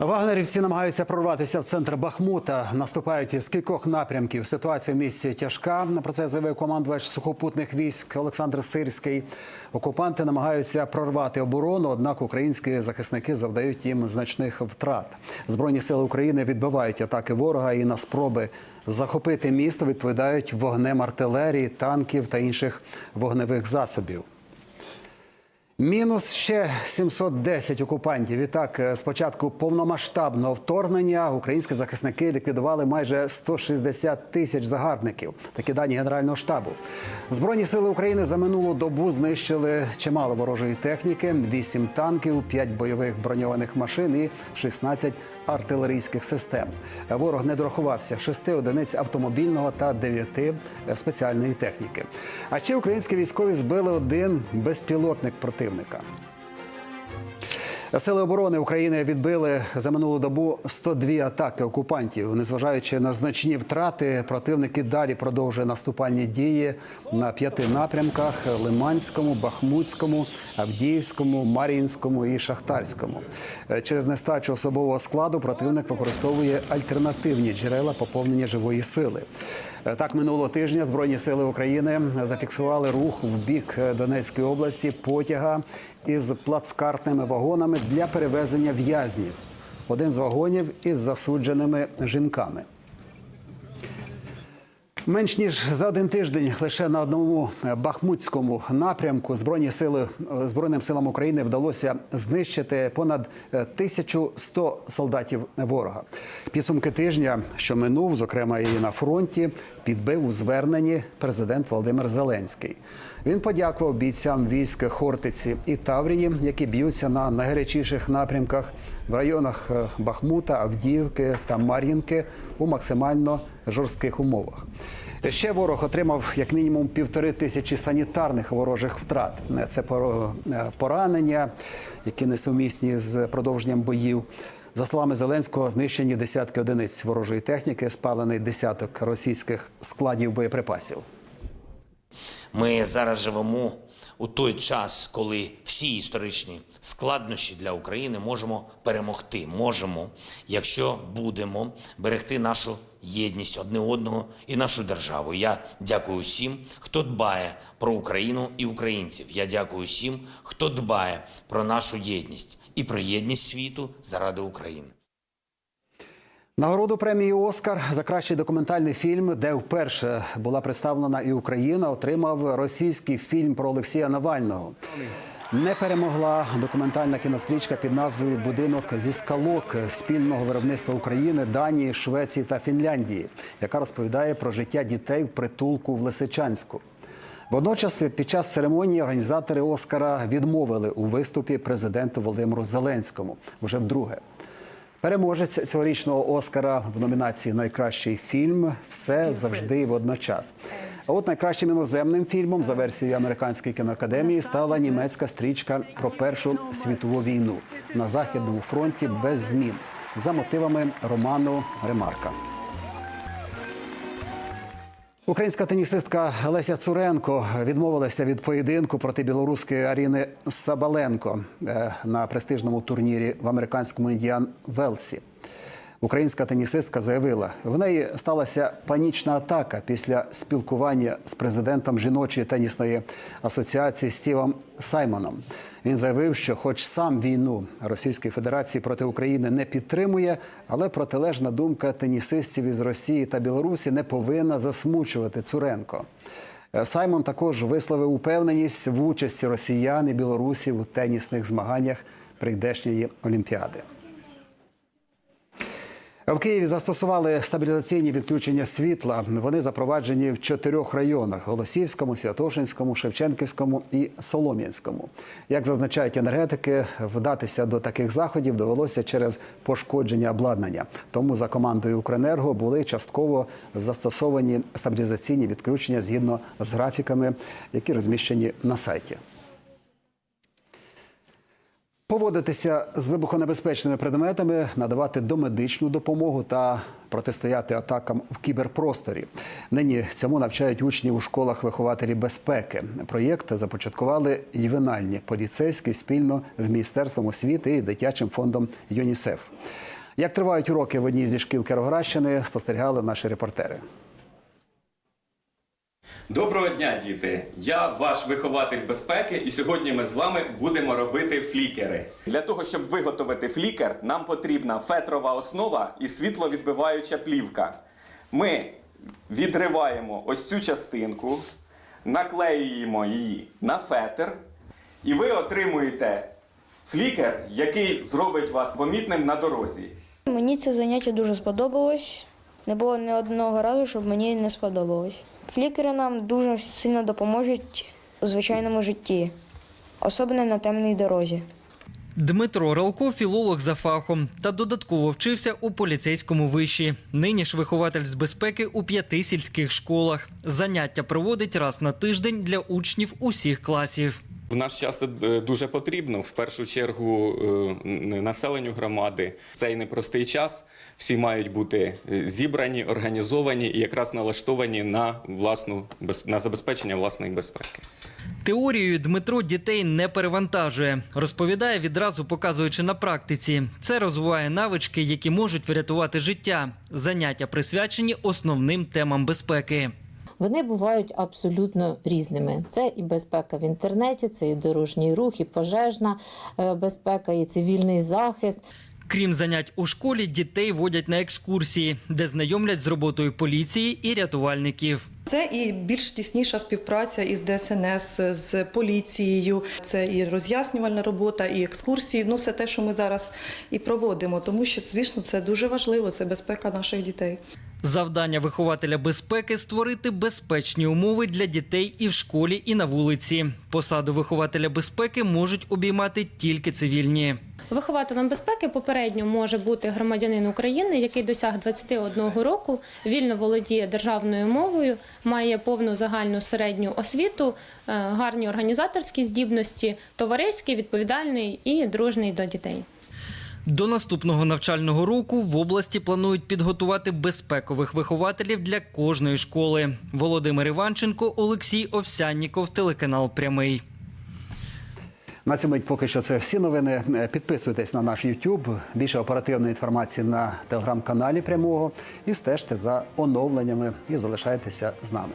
Вагнерівці намагаються прорватися в центр Бахмута. Наступають з кількох напрямків. Ситуація в місті тяжка. На Про це заявив командувач сухопутних військ Олександр Сирський. Окупанти намагаються прорвати оборону, однак українські захисники завдають їм значних втрат. Збройні сили України відбивають атаки ворога і на спроби захопити місто відповідають вогнем артилерії, танків та інших вогневих засобів. Мінус ще 710 окупантів. І так, з початку повномасштабного вторгнення українські захисники ліквідували майже 160 тисяч загарбників. Такі дані Генерального штабу. Збройні сили України за минулу добу знищили чимало ворожої техніки: 8 танків, 5 бойових броньованих машин і 16 артилерійських систем. Ворог не дорахувався 6 одиниць автомобільного та 9 спеціальної техніки. А ще українські військові збили один безпілотник противника. Сили оборони України відбили за минулу добу 102 атаки окупантів. Незважаючи на значні втрати, противник і далі продовжує наступальні дії на п'яти напрямках: Лиманському, Бахмутському, Авдіївському, Мар'їнському і Шахтарському. Через нестачу особового складу противник використовує альтернативні джерела поповнення живої сили. Так, минулого тижня Збройні сили України зафіксували рух в бік Донецької області потяга із плацкартними вагонами для перевезення в'язнів. Один з вагонів із засудженими жінками. Менш ніж за один тиждень лише на одному бахмутському напрямку збройні сили збройним силам України вдалося знищити понад 1100 солдатів ворога. Підсумки тижня, що минув, зокрема і на фронті, підбив у зверненні президент Володимир Зеленський. Він подякував бійцям військ Хортиці і Таврії, які б'ються на найгарячіших напрямках в районах Бахмута, Авдіївки та Мар'їнки у максимально жорстких умовах. Ще ворог отримав як мінімум півтори тисячі санітарних ворожих втрат. Це поранення, які несумісні з продовженням боїв. За словами Зеленського, знищені десятки одиниць ворожої техніки, спалений десяток російських складів боєприпасів. Ми зараз живемо у той час, коли всі історичні складнощі для України можемо перемогти. Можемо, якщо будемо берегти нашу єдність одне одного і нашу державу. Я дякую всім, хто дбає про Україну і українців. Я дякую всім, хто дбає про нашу єдність і про єдність світу заради України. Нагороду премії Оскар за кращий документальний фільм, де вперше була представлена і Україна, отримав російський фільм про Олексія Навального. Не перемогла документальна кінострічка під назвою Будинок зі скалок спільного виробництва України, Данії, Швеції та Фінляндії, яка розповідає про життя дітей в притулку в Лисичанську. Водночас, під час церемонії організатори Оскара відмовили у виступі президенту Володимиру Зеленському вже вдруге. Переможець цьогорічного Оскара в номінації Найкращий фільм все завжди водночас. А от найкращим іноземним фільмом за версією американської кіноакадемії стала німецька стрічка про Першу світову війну. На західному фронті без змін. За мотивами роману Ремарка. Українська тенісистка Леся Цуренко відмовилася від поєдинку проти білоруської Аріни Сабаленко на престижному турнірі в американському Індіан Велсі. Українська тенісистка заявила, в неї сталася панічна атака після спілкування з президентом жіночої тенісної асоціації Стівом Саймоном. Він заявив, що, хоч сам війну Російської Федерації проти України не підтримує, але протилежна думка тенісистів із Росії та Білорусі не повинна засмучувати Цуренко. Саймон також висловив упевненість в участі росіян і білорусів у тенісних змаганнях прийдешньої олімпіади. В Києві застосували стабілізаційні відключення світла. Вони запроваджені в чотирьох районах: Голосівському, Святошинському, Шевченківському і Солом'янському. Як зазначають енергетики, вдатися до таких заходів довелося через пошкодження обладнання. Тому за командою Укренерго були частково застосовані стабілізаційні відключення згідно з графіками, які розміщені на сайті. Поводитися з вибухонебезпечними предметами, надавати домедичну допомогу та протистояти атакам в кіберпросторі. Нині цьому навчають учнів у школах вихователі безпеки. Проєкт започаткували ювенальні поліцейські спільно з міністерством освіти і дитячим фондом ЮНІСЕФ. Як тривають уроки в одній зі шкіл Кіровоградщини, спостерігали наші репортери. Доброго дня, діти! Я ваш вихователь безпеки, і сьогодні ми з вами будемо робити флікери. Для того, щоб виготовити флікер, нам потрібна фетрова основа і світловідбиваюча плівка. Ми відриваємо ось цю частинку, наклеюємо її на фетр, і ви отримуєте флікер, який зробить вас помітним на дорозі. Мені це заняття дуже сподобалось. Не було ні одного разу, щоб мені не сподобалось. Флікери нам дуже сильно допоможуть у звичайному житті, особливо на темній дорозі. Дмитро Ралко філолог за фахом та додатково вчився у поліцейському виші. Нині ж вихователь з безпеки у п'яти сільських школах. Заняття проводить раз на тиждень для учнів усіх класів. В наш час це дуже потрібно. В першу чергу е, населенню громади цей непростий час. Всі мають бути е, зібрані, організовані і якраз налаштовані на власну на забезпечення власної безпеки. Теорією Дмитро дітей не перевантажує. Розповідає відразу, показуючи на практиці. Це розвиває навички, які можуть врятувати життя. Заняття присвячені основним темам безпеки. Вони бувають абсолютно різними. Це і безпека в інтернеті, це і дорожній рух, і пожежна е, безпека, і цивільний захист. Крім занять у школі, дітей водять на екскурсії, де знайомлять з роботою поліції і рятувальників. Це і більш тісніша співпраця із ДСНС, з поліцією. Це і роз'яснювальна робота, і екскурсії. Ну, все те, що ми зараз і проводимо, тому що, звісно, це дуже важливо. Це безпека наших дітей. Завдання вихователя безпеки створити безпечні умови для дітей і в школі, і на вулиці. Посаду вихователя безпеки можуть обіймати тільки цивільні. Вихователем безпеки попередньо може бути громадянин України, який досяг 21 року, вільно володіє державною мовою, має повну загальну середню освіту, е, гарні організаторські здібності, товариський, відповідальний і дружний до дітей. До наступного навчального року в області планують підготувати безпекових вихователів для кожної школи. Володимир Іванченко, Олексій Овсянніков, телеканал Прямий. На цьому поки що це всі новини. Підписуйтесь на наш YouTube. Більше оперативної інформації на телеграм-каналі прямого і стежте за оновленнями і залишайтеся з нами.